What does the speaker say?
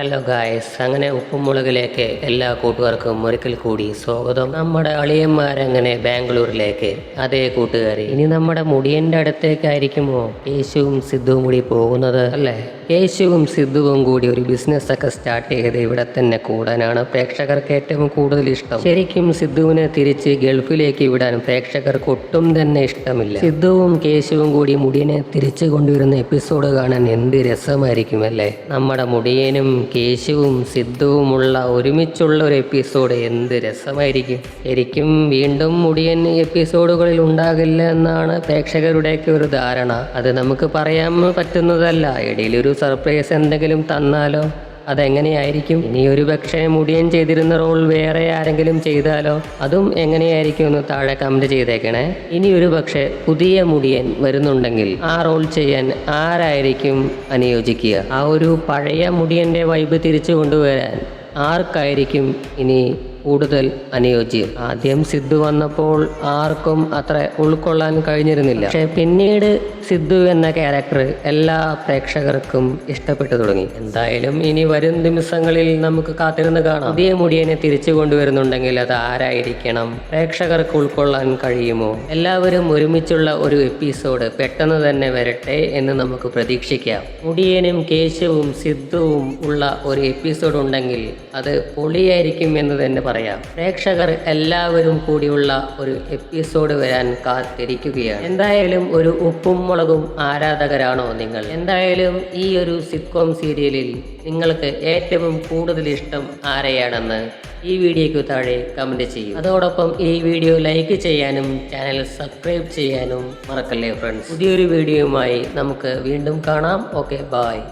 Hello guys അങ്ങനെ ഉപ്പുമുളകിലേക്ക് എല്ലാ കൂട്ടുകാർക്കും ഒരിക്കൽ കൂടി സ്വാഗതം. നമ്മുടെ അളിയന്മാരങ്ങനെ ബാംഗ്ലൂരിലേക്ക് അതേ കൂട്ടുകാരി. ഇനി നമ്മുടെ മുടിയന്റെ അടുത്തേക്കായിരിക്കുമോ? യേശുവും സിദ്ധുവും കൂടി പോകുന്നത് അല്ലേ? യേശുവും സിദ്ധുവും കൂടി ഒരു ബിസിനസ് ഒക്കെ സ്റ്റാർട്ട് ചെയ്ത് ഇവിടെ തന്നെ കൂടാനാണ് പ്രേക്ഷകർക്ക് ഏറ്റവും കൂടുതൽ ഇഷ്ടം. ശരിക്കും സിദ്ധുവിനെ തിരിച്ച് ഗൾഫിലേക്ക് വിടാൻ പ്രേക്ഷകർക്ക് ഒട്ടും തന്നെ ഇഷ്ടമില്ല. സിദ്ധുവും കേശുവും കൂടി മുടിയനെ തിരിച്ചു കൊണ്ടുവരുന്ന എപ്പിസോഡ് കാണാൻ എന്ത് രസമായിരിക്കും അല്ലേ? നമ്മുടെ മുടിയനും കേശുവും സിദ്ധുവുമുള്ള ഒരുമിച്ചുള്ള ഒരു എപ്പിസോഡ് എന്ത് രസമായിരിക്കും? ശരിക്കും വീണ്ടും മുടിയൻ എപ്പിസോഡുകളിൽ ഉണ്ടാകില്ല എന്നാണ് പ്രേക്ഷകരുടെയൊക്കെ ഒരു ധാരണ. അത് നമുക്ക് പറയാൻ പറ്റുന്നതല്ല. ഇടയിലൊരു സർപ്രൈസ് എന്തെങ്കിലും തന്നാലോ? അതെങ്ങനെയായിരിക്കും? ഇനി ഒരു പക്ഷേ മുടിയൻ ചെയ്തിരുന്ന റോൾ വേറെ ആരെങ്കിലും ചെയ്താലോ? അതും എങ്ങനെയായിരിക്കും എന്ന് താഴെ കമന്റ് ചെയ്തേക്കണേ. ഇനി ഒരു പക്ഷേ പുതിയ മുടിയൻ വരുന്നുണ്ടെങ്കിൽ ആ റോൾ ചെയ്യാൻ ആരായിരിക്കും അനുയോജിക്കുക? ആ ഒരു പഴയ മുടിയന്റെ വൈബ് തിരിച്ചു കൊണ്ടുവരാൻ ആർക്കായിരിക്കും ഇനി കൂടുതൽ അനുയോജ്യം. ആദ്യം സിദ്ധു വന്നപ്പോൾ ആർക്കും അത്ര ഉൾക്കൊള്ളാൻ കഴിഞ്ഞിരുന്നില്ല. പക്ഷെ പിന്നീട് സിദ്ധു എന്ന ക്യാരക്ടർ എല്ലാ പ്രേക്ഷകർക്കും ഇഷ്ടപ്പെട്ടു തുടങ്ങി. എന്തായാലും ഇനി വരും നിമിഷങ്ങളിൽ നമുക്ക് കാത്തിരുന്ന് കാണാം. പുതിയ മുടിയനെ തിരിച്ചു കൊണ്ടുവരുന്നുണ്ടെങ്കിൽ അത് ആരായിരിക്കണം? പ്രേക്ഷകർക്ക് ഉൾക്കൊള്ളാൻ കഴിയുമോ? എല്ലാവരും ഒരുമിച്ചുള്ള ഒരു എപ്പിസോഡ് പെട്ടെന്ന് തന്നെ വരട്ടെ എന്ന് നമുക്ക് പ്രതീക്ഷിക്കാം. മുടിയനും കേശവും സിദ്ധുവും ഉള്ള ഒരു എപ്പിസോഡ് ഉണ്ടെങ്കിൽ അത് പൊളിയായിരിക്കും എന്ന് തന്നെ പറയാം. പ്രേക്ഷകർ എല്ലാവരും കൂടിയുള്ള ഒരു എപ്പിസോഡ് വരാൻ കാത്തിരിക്കുകയാണ്. എന്തായാലും ഒരു ഉപ്പും മുളകും ആരാധകരാണോ നിങ്ങൾ. എന്തായാലും ഈ ഒരു സിറ്റ്കോം സീരിയലിൽ നിങ്ങൾക്ക് ഏറ്റവും കൂടുതൽ ഇഷ്ടം ആരെയാണെന്ന് ഈ വീഡിയോയ്ക്ക് താഴെ കമന്റ് ചെയ്യും. അതോടൊപ്പം ഈ വീഡിയോ ലൈക്ക് ചെയ്യാനും ചാനൽ സബ്സ്ക്രൈബ് ചെയ്യാനും മറക്കല്ലേ ഫ്രണ്ട്സ് പുതിയൊരു വീഡിയോയുമായി നമുക്ക് വീണ്ടും കാണാം. Okay bye